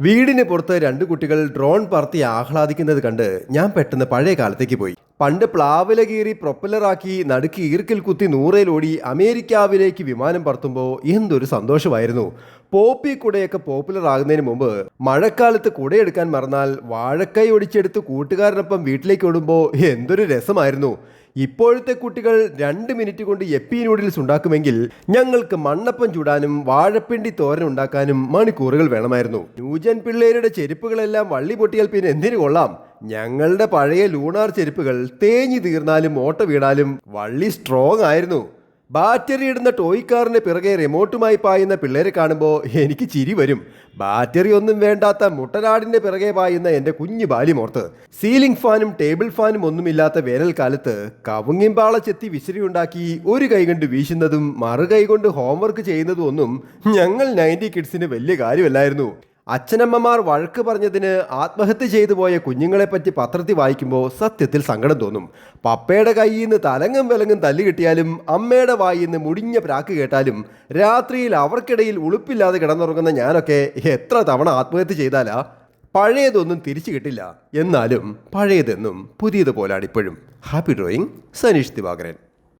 വീടിന് പുറത്ത് രണ്ട് കുട്ടികൾ ഡ്രോൺ പറത്തി ആഹ്ലാദിക്കുന്നത് കണ്ട് ഞാൻ പെട്ടെന്ന് പഴയ കാലത്തേക്ക് പോയി. പണ്ട് പ്ലാവില കീറി പ്രൊപ്പല്ലറാക്കി നടുക്ക് ഈർക്കിൽ കുത്തി നൂറയിലോടി അമേരിക്കാവിലേക്ക് വിമാനം പറത്തുമ്പോൾ എന്തൊരു സന്തോഷമായിരുന്നു. പോപ്പി കുടയൊക്കെ പോപ്പുലർ ആകുന്നതിന് മുമ്പ് മഴക്കാലത്ത് കുടയെടുക്കാൻ മറന്നാൽ വാഴക്കൈ ഒടിച്ചെടുത്ത് കൂട്ടുകാരനൊപ്പം വീട്ടിലേക്ക് ഓടുമ്പോൾ എന്തൊരു രസമായിരുന്നു. ഇപ്പോഴത്തെ കുട്ടികൾ രണ്ട് മിനിറ്റ് കൊണ്ട് എപ്പി നൂഡിൽസ് ഉണ്ടാക്കുമെങ്കിൽ ഞങ്ങൾക്ക് മണ്ണപ്പം ചൂടാനും വാഴപ്പിണ്ടി തോരൻ ഉണ്ടാക്കാനും മണിക്കൂറുകൾ വേണമായിരുന്നു. ന്യൂജൻ പിള്ളേരുടെ ചെരുപ്പുകളെല്ലാം വള്ളി പൊട്ടിയാൽ പിന്നെ എന്തിനു കൊള്ളാം? ഞങ്ങളുടെ പഴയ ലൂണാർ ചെരുപ്പുകൾ തേഞ്ഞു തീർന്നാലും ഓട്ട വീണാലും വള്ളി സ്ട്രോങ് ആയിരുന്നു. ബാറ്ററി ഇടുന്ന ടോയ് കാറിന് പിറകെ റിമോട്ടുമായി പായുന്ന പിള്ളേരെ കാണുമ്പോൾ എനിക്ക് ചിരി വരും. ബാറ്ററി ഒന്നും വേണ്ടാത്ത മുട്ടനാടിന്റെ പിറകെ പായുന്ന എന്റെ കുഞ്ഞു ബാല്യമോർത്ത്. സീലിംഗ് ഫാനും ടേബിൾ ഫാനും ഒന്നുമില്ലാത്ത വേനൽക്കാലത്ത് കവുങ്ങിമ്പാള ചെത്തി വിസിറിയുണ്ടാക്കി ഒരു കൈ കൊണ്ട് വീശുന്നതും മറുകൈ കൊണ്ട് ഹോംവർക്ക് ചെയ്യുന്നതും ഒന്നും ഞങ്ങൾ നയന്റി കിഡ്സിന് വലിയ കാര്യമല്ലായിരുന്നു. അച്ഛനമ്മമാർ വഴക്ക് പറഞ്ഞതിന് ആത്മഹത്യ ചെയ്തു പോയ കുഞ്ഞുങ്ങളെപ്പറ്റി പത്രത്തിൽ വായിക്കുമ്പോൾ സത്യത്തിൽ സങ്കടം തോന്നും. പപ്പയുടെ കയ്യിൽ നിന്ന് തലങ്ങും വിലങ്ങും തല്ലി കിട്ടിയാലും അമ്മയുടെ വായിൽ നിന്ന് മുടിഞ്ഞ പ്രാക്ക് കേട്ടാലും രാത്രിയിൽ അവർക്കിടയിൽ ഉളുപ്പില്ലാതെ കിടന്നുറങ്ങുന്ന ഞാനൊക്കെ എത്ര തവണ ആത്മഹത്യ ചെയ്താലാ? പഴയതൊന്നും തിരിച്ചു കിട്ടില്ല. എന്നാലും പഴയതെന്നും പുതിയതുപോലാണ് ഇപ്പോഴും. Happy drawing Saneesh Divakaran.